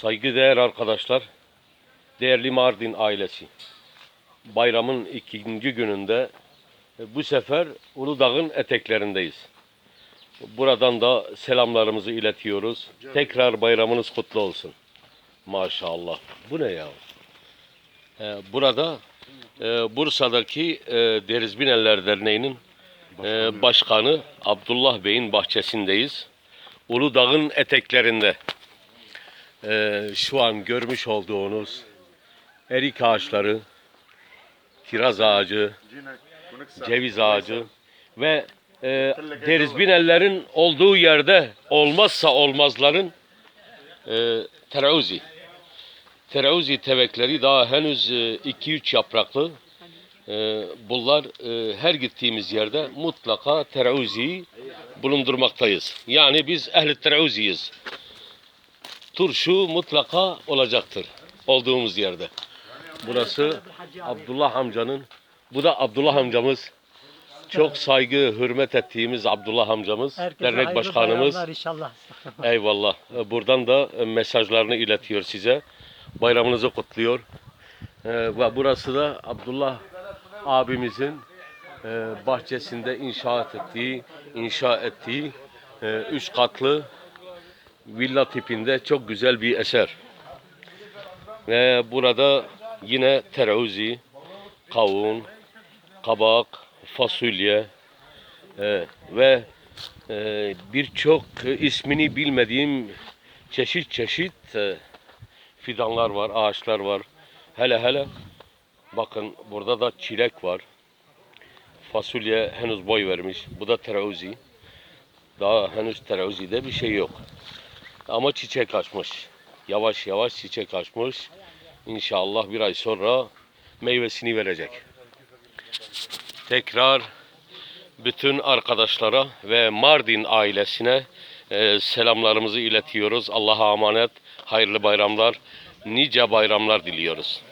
Saygıdeğer arkadaşlar, değerli Mardin ailesi. Bayramın ikinci gününde e, bu sefer Uludağ'ın eteklerindeyiz. Buradan da selamlarımızı iletiyoruz. Tekrar bayramınız kutlu olsun. Maşallah. Bu ne ya? Ee, burada e, Bursa'daki e, Derizbineller Derneği'nin e, başkanı Abdullah Bey'in bahçesindeyiz. Uludağ'ın eteklerinde. Ee, şu an görmüş olduğunuz erik ağaçları, kiraz ağacı, ceviz ağacı ve e, derizbinellerin olduğu yerde olmazsa olmazların e, terauzi. Terauzi tevekleri daha henüz 2-3 yapraklı. E, bunlar e, her gittiğimiz yerde mutlaka terauziyi bulundurmaktayız. Yani biz ehli terauziyiz turşu mutlaka olacaktır olduğumuz yerde. Burası Abdullah amcanın, bu da Abdullah amcamız. Çok saygı, hürmet ettiğimiz Abdullah amcamız, Herkese dernek başkanımız. inşallah. Eyvallah. Buradan da mesajlarını iletiyor size. Bayramınızı kutluyor. Ee, Ve burası da Abdullah abimizin e, bahçesinde inşaat ettiği, inşa ettiği e, üç katlı villa tipinde çok güzel bir eser. Ve burada yine tereuzi, kavun, kabak, fasulye e, ve e, birçok ismini bilmediğim çeşit çeşit e, fidanlar var, ağaçlar var. Hele hele bakın burada da çilek var. Fasulye henüz boy vermiş. Bu da tereuzi. Daha henüz terauzi'de bir şey yok. Ama çiçek açmış. Yavaş yavaş çiçek açmış. İnşallah bir ay sonra meyvesini verecek. Tekrar bütün arkadaşlara ve Mardin ailesine e, selamlarımızı iletiyoruz. Allah'a emanet. Hayırlı bayramlar. Nice bayramlar diliyoruz.